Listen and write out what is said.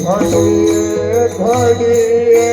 ਘੜੀਏ ਘੜੀਏ